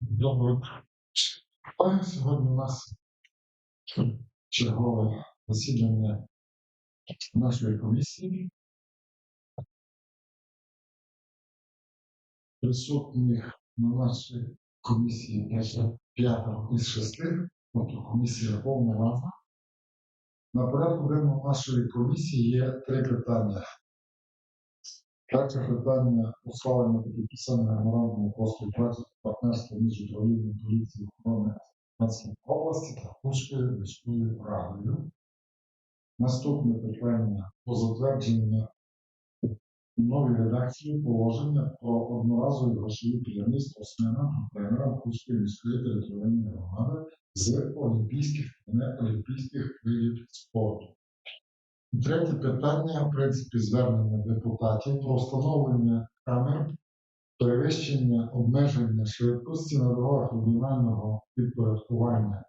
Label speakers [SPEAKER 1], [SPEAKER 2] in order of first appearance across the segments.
[SPEAKER 1] Доброго дня. Сьогодні у нас чергове засідання нашої комісії. Присутніх на нашій комісії лише п'ятеро із шести, тобто комісія повноважна. На порядку денному нашої комісії є три питання. Перше питання ухвалення та підписання меморандуму про співпрацю та партнерство між управлінням поліції охорони Донецької області та Курською міською радою. Наступне питання про затвердження нової редакції положення про одноразові грошові пірамід спортсменам та тренерам Курської міської територіальної громади з олімпійських та неолімпійських видів спорту. Третє питання, в принципі, звернення депутатів про встановлення камер, перевищення обмеження швидкості на дорогах регіонального підпорядкування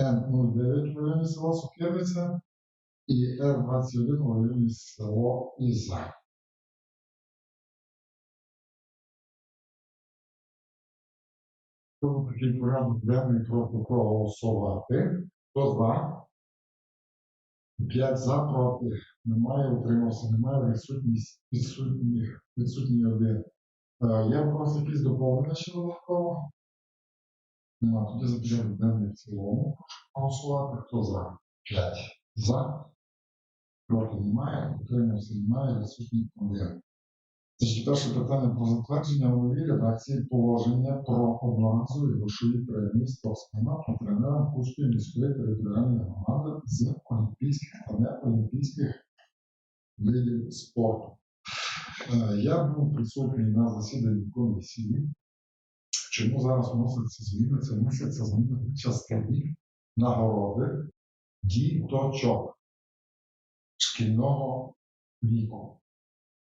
[SPEAKER 1] Н-09 в районі села Сокириця і Р-21 в районі село Іза. Тому такий порядок денний прошу проголосувати. Хто за? П'ять за проти. Немає, утримався, немає, відсутність, відсутніх, відсутній один. Е, Я просто якісь доповнення ще додатково. Нема, тоді запишемо денний в цілому. Прошу голосувати. Хто за? П'ять. За. Проти немає, утримався, немає, відсутній один. Значить, перше питання про затвердження у редакції положення про одноразові грошові премії спортсменам тренерам Курської міської територіальної громади з олімпійських та неолімпійських видів спорту. Е, Я був присутній на засіданні комісії. Чому зараз вносяться зміни? Це вносяться зміни в частині нагороди діточок шкільного віку.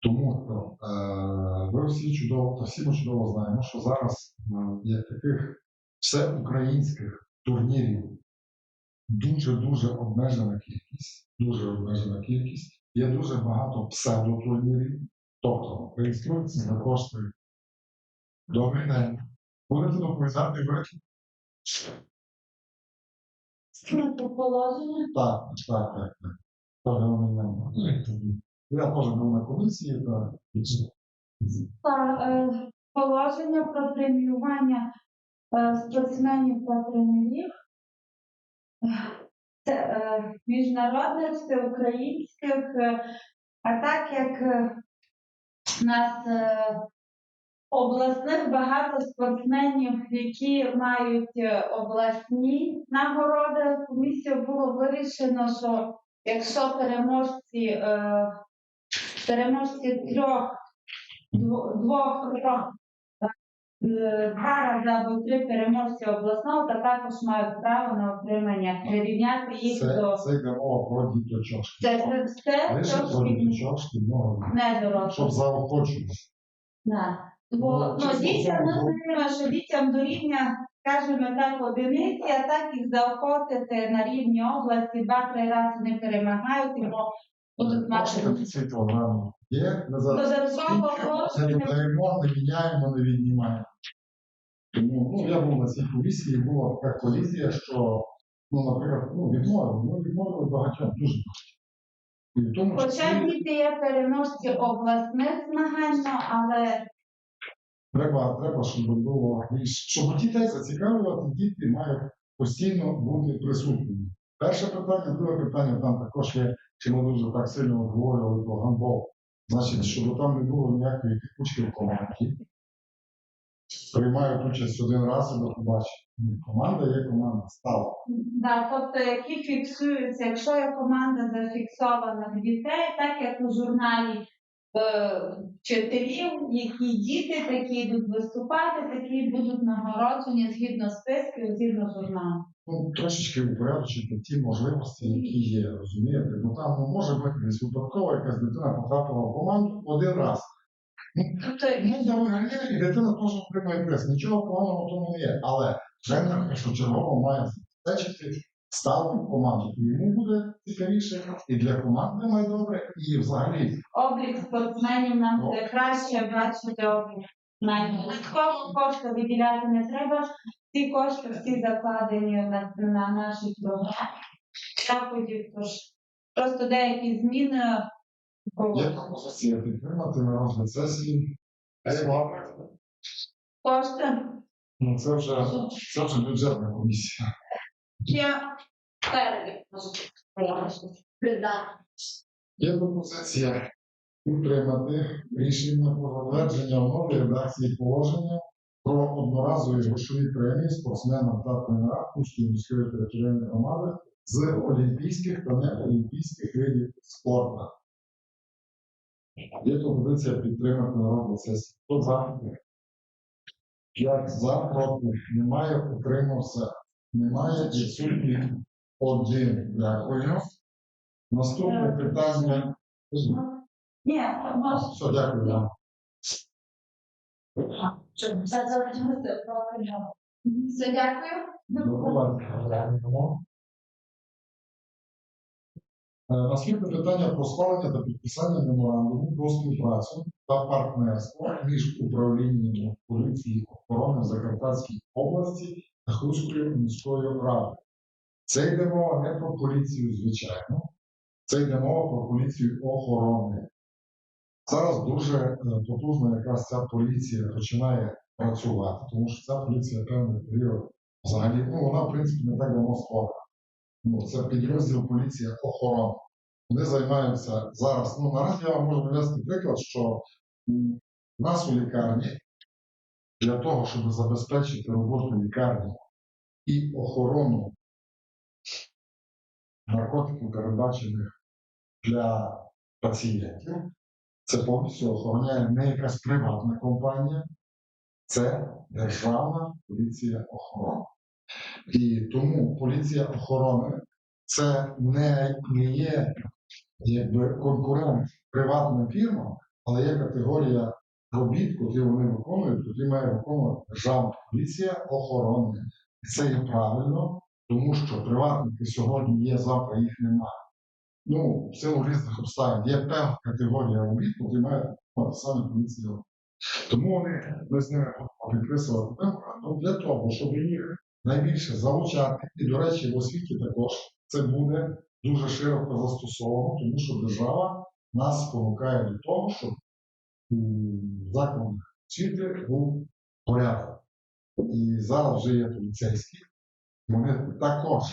[SPEAKER 1] Тому що е, ви всі чудово, та всі ми чудово знаємо, що зараз е, є таких всеукраїнських турнірів дуже-дуже обмежена кількість, дуже обмежена кількість. Є дуже багато псевдотурнірів, тобто реєструються за кошти. Добрий день. Будете доповідати ви? Так, так, так, так. Я теж був на комісії, так.
[SPEAKER 2] Та, е, положення про преміювання е, спортсменів та тренерів. Це е, міжнародних, всеукраїнських, а так як е, нас обласних багато спортсменів, які мають обласні нагороди, комісією було вирішено, що якщо переможці, переможці трьох двох трьох е, два рази або три переможці обласного, та також мають право на отримання прирівняти їх
[SPEAKER 1] Це,
[SPEAKER 2] до
[SPEAKER 1] це йде мова про діточок.
[SPEAKER 2] це це все
[SPEAKER 1] Лише про
[SPEAKER 2] трошки
[SPEAKER 1] діточок шкільного віку. Щоб заохочувати.
[SPEAKER 2] Бо
[SPEAKER 1] Ну,
[SPEAKER 2] ну, дітям ми
[SPEAKER 1] ну,
[SPEAKER 2] знаємо, що дітям до рівня, скажімо так, одиниці, а так їх заохотити на рівні області, два-три рази не перемагають, бо будуть
[SPEAKER 1] Кошти
[SPEAKER 2] мати
[SPEAKER 1] на ці програми є. Ми зараз це не даємо, не міняємо, не віднімаємо. Тому ну, я був на цій комісії, була така колізія, що, ну, наприклад, ну, відмовили, ну, відмовили багатьом, дуже багатьом. Тому
[SPEAKER 2] Хоча
[SPEAKER 1] числі
[SPEAKER 2] діти є переможці обласних змагань, ну, але
[SPEAKER 1] треба, треба, щоб було більш, щоб дітей зацікавлювати, діти мають постійно бути присутніми. Перше питання, друге питання, там також є, чи ми дуже так сильно обговорювали про гандбол. Значить, щоб там не було ніякої текучки в команді. Приймають участь один раз і до побачення. Команда є команда стала.
[SPEAKER 2] да, тобто які фіксуються, якщо є команда зафіксована в дітей, так як у журналі вчителів, які діти такі йдуть виступати, такі будуть нагороджені згідно списків, згідно журналу.
[SPEAKER 1] Ну, трошечки упорядочити ті можливості, які є, розумієте? Бо там ну, може бути десь випадково якась дитина потрапила в команду один раз.
[SPEAKER 2] Тобто
[SPEAKER 1] Ну, за виграє, і дитина теж отримає приз. Нічого поганого в тому не є. Але тренер першочергово має забезпечити ставку команду. Йому буде цікавіше, і для команди має добре, і взагалі
[SPEAKER 2] облік спортсменів нам буде краще бачити облік. додатково кошти виділяти не треба. Ці кошти всі закладені на, на нашій програмі. Заходів, тож просто деякі зміни.
[SPEAKER 1] Пропозиція підтримати на розгляд сесії.
[SPEAKER 2] Кошти
[SPEAKER 1] Ну, це вже, це вже бюджетна комісія.
[SPEAKER 2] Ще перелік.
[SPEAKER 1] Є пропозиція підтримати рішення про затвердження в новій редакції положення про одноразові грошові премії спортсменам та тренерам Курської міської територіальної громади з олімпійських та неолімпійських видів спорту. Є пропозиція підтримати на розгляд сесії. Хто за? П'ять за, проти. Немає, утримався. Немає, відсутніх один. Дякую. Наступне питання.
[SPEAKER 2] Ні.
[SPEAKER 1] Все, дякую вам.
[SPEAKER 2] Все дякую.
[SPEAKER 1] Е, Наступне питання про схвалення та підписання меморандуму про співпрацю та партнерство між управлінням поліції охорони в Закарпатській області та Хуською міською радою. Це йде мова не про поліцію, звичайно, це йде мова про поліцію охорони. Зараз дуже е, потужно якраз ця поліція починає працювати, тому що ця поліція певний період взагалі, ну вона в принципі не так давно створена. Ну, це підрозділ поліція охорони. Вони займаються зараз. Ну наразі я вам можу навести приклад, що в нас у лікарні для того, щоб забезпечити роботу лікарні і охорону наркотиків, передбачених для пацієнтів, це повністю охороняє не якась приватна компанія, це Державна поліція охорони. І тому поліція охорони це не, не є якби конкурент приватним фірмам, але є категорія робіт, які вони виконують, які має виконувати Державна поліція охорони. І це є правильно, тому що приватники сьогодні є, завтра їх немає. Ну, в силу різних обставин є певна категорія робіт, які мають виконувати саме поліція. Тому вони ми з ними будемо підписувати для того, щоб їх найбільше залучати. І, до речі, в освіті також це буде дуже широко застосовано, тому що держава нас спонукає до того, щоб у закладах освіти був порядок. І зараз вже є поліцейські. Вони також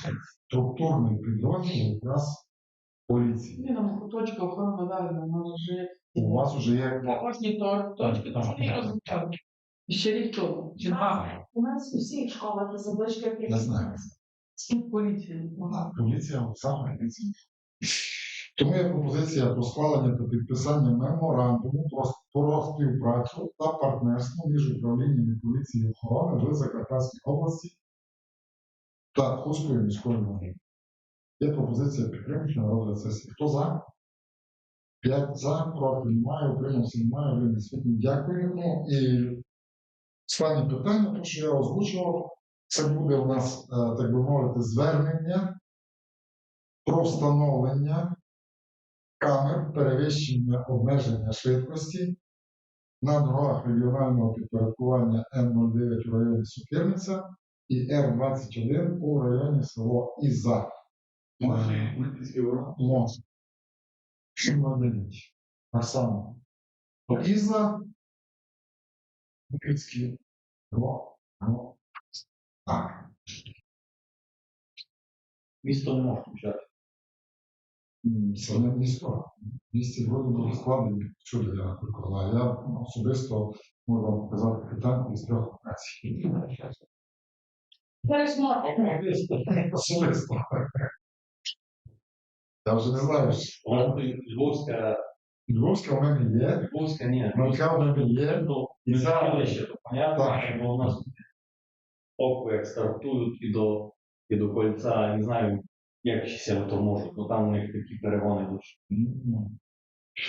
[SPEAKER 1] структурний підрозділ якраз поліції.
[SPEAKER 3] Ні, там куточка охорона далі, у нас вже є
[SPEAKER 1] У вас вже є
[SPEAKER 3] кожні точки, то що не розуміють. Ще рік тому, чи два.
[SPEAKER 4] У нас у всіх школах таблички
[SPEAKER 1] не знаю. Вона поліція саме поліція. Тому є пропозиція про схвалення та підписання меморандуму про, про співпрацю та партнерство між управлінням поліції охорони в Закарпатській області та Хуською міською радою. Є пропозиція підтримки на розгляд сесії. Хто за? П'ять за, проти немає, утримався немає, відсутній. Дякую. Ну і останнє питання, те, що я озвучував, це буде у нас, е, так би мовити, звернення про встановлення камер перевищення обмеження швидкості на дорогах регіонального підпорядкування Н09 у районі Сукирниця і Р21 у районі село Іза. Можна. Що? Так само. То Іза, Ро. Так.
[SPEAKER 5] Місто не може включати.
[SPEAKER 1] sa ne isprava. Isti godin bili skladni čudi nekoliko, ali ja osobisto mogu vam pokazati kretantni iz prvog nacije. Dali smo... Osobisto. Da li ne znaš?
[SPEAKER 5] Lvovska...
[SPEAKER 1] Lvovska u meni je.
[SPEAKER 5] Lvovska nije.
[SPEAKER 1] Lvovska u meni je.
[SPEAKER 5] I
[SPEAKER 1] zavlješ
[SPEAKER 5] je
[SPEAKER 1] to.
[SPEAKER 5] Pa ja znam,
[SPEAKER 1] ono...
[SPEAKER 5] Oko je startuju ti do, do koljica, ne znaju, jak się o to może, bo tam u nich taki czerwony już.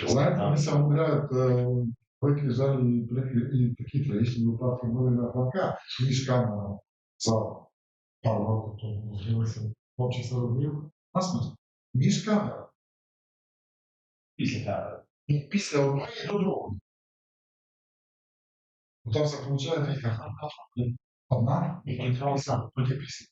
[SPEAKER 5] Знаете, ми нали,
[SPEAKER 1] само играят пъти за и такива истини опасни моли на хлапка. Ми искам за парно, като развива се, почи се развива. Аз мисля, ми искам. Писля. И писля одно и
[SPEAKER 5] до друго.
[SPEAKER 1] Потом се получава и така. Одна и контрол сам. Пъти писля.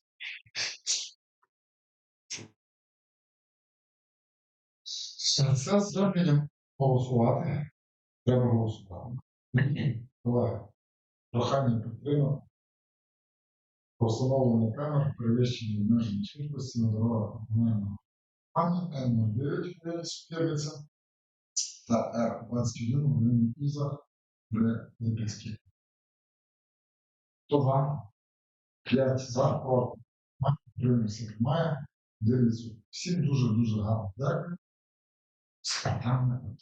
[SPEAKER 1] Контролса проти пісні. Це голосувати. Треба голосувати. Колеги, прохання підтримати. Про камер перевищення обмежень швидкості на дорогах комунального Н09 в та Р21 в районі Іза при Липецькій. Хто за? П'ять за, проти. Утримався немає. Дивіться. Всім дуже-дуже гарно. Дякую. 他们